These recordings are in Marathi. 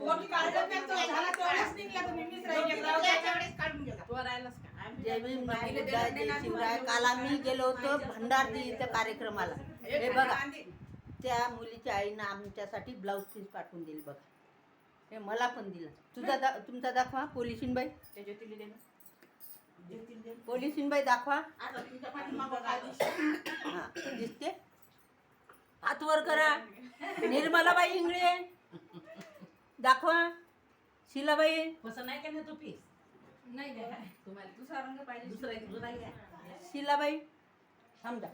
मोठी कार्यक्रम आहे, तो झाला तेवढाच निघला तुम्ही मिस राहिले. राहू द्या. तू राहिलास का? जय भीम जय जय शिवराय काल आम्ही गेलो होतो भंडारती इथं कार्यक्रमाला. हे बघा त्या मुलीच्या आईनं आमच्यासाठी ब्लाऊज पीस पाठवून दिली बघा. हे मला पण दिलं. तुझा दा तुमचा दाखवा पोलिसीनबाई ते ज्योतिली दे ना. पोलिसीनबाई दाखवा? हा दिसते? हात वर करा. निर्मलाबाई इंगळे. दाखवा. शिलाबाई. पसंत नाही का तू पीस नाही. तुम्हाला दुसरा रंग पाहिजे. दुसरा एक दुसरा घ्या शिलाबाई. समजा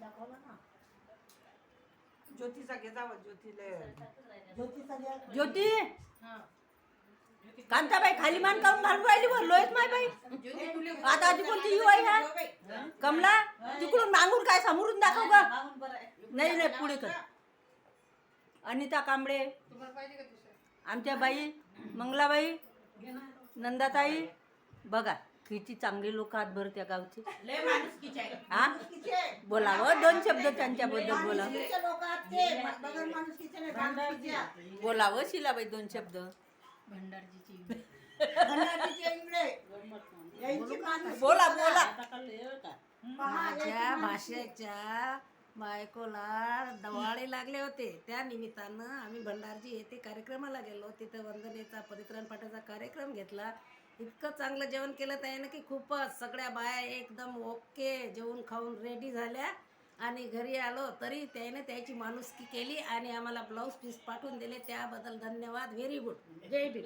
ज्योतीचा घे जावं ज्योतीला ज्योती. हा. कांताबाई खाली मान काऊन घालून राहिली वर. लोयच माय बाई. ज्योती तुले आता आधी कोणती युवा आहे ह्या? कमला तिकडून मागून काय समोरून दाखव का मागून बरं आहे. नाही नाही पुढे कर. अनिता कांबळे. तुम्हाला पाहिजे का दुसरं? आमच्या बाई मंगलाबाई नंदाताई बघा किती चांगली लोक आहात बरं त्या गावची. हा. बोलावं दोन शब्द त्यांच्याबद्दल बोला माणुसकीचे लोक आहेत ते. बघा माणुसकीचे नाही, माणुसकीचे आहे. बोलावं शिलाबाई दोन शब्द बोला बोला पहा, माझ्या. भाषेच्या बायकोला दवाळे लागले होते. त्या निमित्तानं आम्ही भंडारजी येथे कार्यक्रमाला गेलो. तिथं वंदनेचा परित्रण पाठाचा कार्यक्रम घेतला. इतकं चांगलं जेवण केलं त्याने की खूपच सगळ्या बाया एकदम ओके जेवण खाऊन रेडी झाल्या आणि घरी आलो. तरी त्याने त्याची माणुसकी केली आणि आम्हाला ब्लाऊज पीस पाठवून दिले. त्याबद्दल धन्यवाद. व्हेरी गुड जय भीम.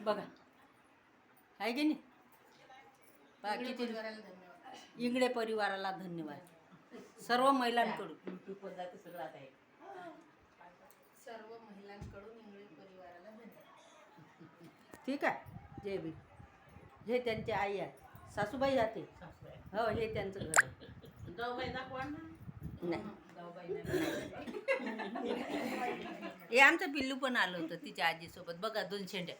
बघा. आहे की नाही? पहा किती परिवाराला धन्यवाद. इंगळे परिवाराला धन्यवाद. सर्व महिलांकडून. यूट्यूबवर जाते सगळं आता हे. सर्व महिलांकडून इंगळे परिवाराला धन्यवाद. ठीक आहे. जय भीम. हे त्यांची आई आहे. सासूबाई जाते सासू आहे. हो हे त्यांचं घर आहे. जाऊबाई दाखवा ना. नाही. जाऊबाई नाही हे आमचं पिल्लू पण आलं होतं तिच्या आजीसोबत. बघा दोन शेंड्या?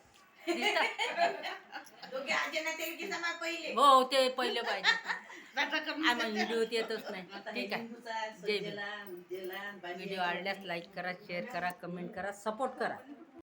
दोघे समा पहिले. हो ते पहिले पाहिजे. आम्ही व्हिडिओ येतच नाही. हे ठीक आहे. जय व्हिडिओ आवडल्यास लाईक करा शेअर करा कमेंट करा सपोर्ट करा.